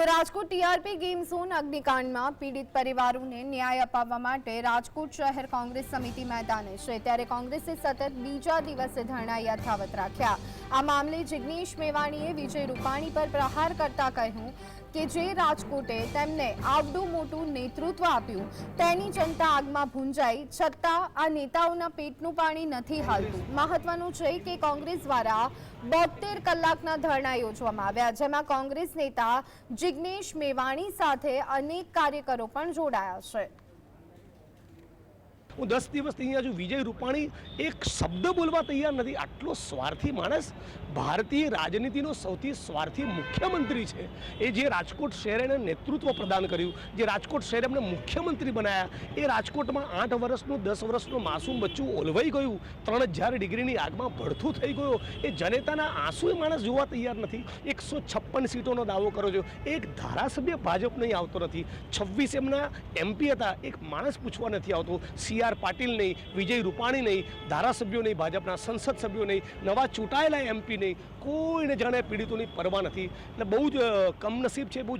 તો Rajkot TRP game zone અગ્નિકાંડમાં પીડિત પરિવારોને ન્યાય અપાવવા માટે રાજકોટ શહેર કોંગ્રેસ સમિતિ મેદાને છે. ત્યારે કોંગ્રેસે સતત બીજા દિવસે ધરણા યથાવત રાખ્યા. આ મામલે જિગ્નેશ મેવાણીએ વિજય રૂપાણી પર પ્રહાર કરતા કહ્યું કે જે રાજકોટે તેમને આવડું મોટું નેતૃત્વ આપ્યું, તેની જનતા આગમાં ભૂંજાઈ, છતાં આ નેતાઓના પેટનું પાણી નથી હાલતું. મહત્વનું છે કે કોંગ્રેસ દ્વારા બોતેર કલાકના ધરણા યોજવામાં આવ્યા, જેમાં કોંગ્રેસ નેતા જિગ્નેશ મેવાણી સાથે અનેક કાર્યકરો પણ જોડાયા છે. હું દસ દિવસથી અહીંયા છું. વિજય રૂપાણી એક શબ્દ બોલવા તૈયાર નથી. આટલો સ્વાર્થી માણસ ભારતીય રાજનીતિનો સૌથી સ્વાર્થી મુખ્યમંત્રી છે. એ જે રાજકોટ શહેર એને નેતૃત્વ પ્રદાન કર્યું, જે રાજકોટ શહેર એમને મુખ્યમંત્રી બનાવ્યા એ રાજકોટમાં આઠ વર્ષનું, દસ વર્ષનું માસૂમ બચ્ચું ઓલવાઈ ગયું. ત્રણ હજાર ડિગ્રીની આગમાં ભડથું થઈ ગયો. એ જનેતાના આંસુ માણસ જોવા તૈયાર નથી. એકસો છપ્પન સીટોનો દાવો કરો છો. એક ધારાસભ્ય ભાજપ નહીં આવતો નથી. છવ્વીસ એમના એમપી હતા. એક માણસ પૂછવા નથી આવતો. સી આર પાટીલ નહીં, વિજય રૂપાણી નહીં, ધારાસભ્યો નહીં, ભાજપના સંસદ સભ્યો નહીં, નવા ચૂંટાયેલા એમપી નહીં, કોઈને જાણે પીડિતોની પરવા નથી. એટલે બહુ જ કમનસીબ છે, બહુ